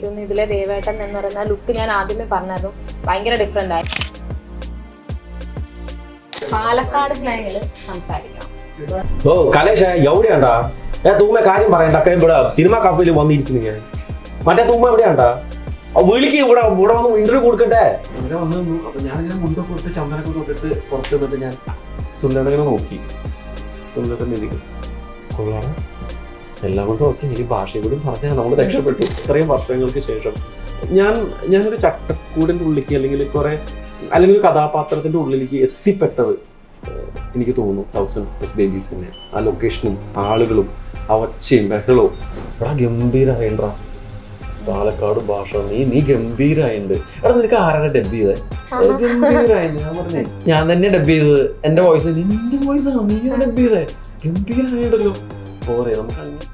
എനിക്ക് തോന്നുന്നു ഇതിലെ ദേവേട്ടൻ എന്ന് പറയുന്ന ലുക്ക് ഞാൻ ആദ്യമേ പറഞ്ഞായിരുന്നു. ഭയങ്കര ഡിഫറെന്റ് ആയി. പാലക്കാട് സ്ലാങ്ങിൽ സംസാരിക്കണം ഓ കലേഷ എവിടെയാണ്ടാ? ഏ തൂമ്മ കാര്യം പറയണ്ട ഇവിടെ സിനിമ കപ്പലിൽ വന്നിരിക്കുന്നു ഞാൻ. മറ്റേ തൂമ്മ എവിടെയാണ്ടാ? വിളിക്ക് ഇവിടെ ഇവിടെ വന്ന് ഇന്റർവ്യൂ കൊടുക്കട്ടെ ഇവിടെ വന്ന് ഞാനിങ്ങനെ മുണ്ടൊക്കെ കൊടുത്ത് ചന്ദനൊക്കെ തൊട്ടിട്ട് പുറത്ത് വന്നിട്ട് ഞാൻ സുന്ദരനെ നോക്കി. സുന്ദരൻ നിധിക്കും കൊള്ളാണ് എല്ലാം കൊണ്ടും ഓക്കെ ഈ ഭാഷയും കൂടി പറഞ്ഞാൽ നമ്മൾ രക്ഷപ്പെട്ടു. ഇത്രയും വർഷങ്ങൾക്ക് ശേഷം. ഞാൻ ഞാനൊരു ചട്ടക്കൂടിന്റെ ഉള്ളിലേക്ക് അല്ലെങ്കിൽ കുറെ അല്ലെങ്കിൽ ഒരു കഥാപാത്രത്തിന്റെ ഉള്ളിലേക്ക് എത്തിപ്പെട്ടത് എനിക്ക് തോന്നുന്നു തൗസൻഡ് പ്ലസ് ബേബീസ് തന്നെ. ആ ലൊക്കേഷനും ആളുകളും ആ ഒച്ചയും ബഹളവും. എടാ ഗംഭീരമായിട്ടാ പാലക്കാട് ഭാഷ നീ നീ ഗംഭീരായുണ്ട് എടാ നിനക്ക് ആരാണ് ഡബ് ചെയ്തത് ഗംഭീരായുണ്ട് ഞാൻ പറഞ്ഞേ. ഞാൻ തന്നെ ഡബ് ചെയ്തത്. എന്റെ വോയിസ് നിന്റെ വോയിസ് ആണ്? നീ ഡബ് ചെയ്തേ? ഗംഭീരായുണ്ടല്ലോ പോരെ നമുക്ക് അങ്ങനെ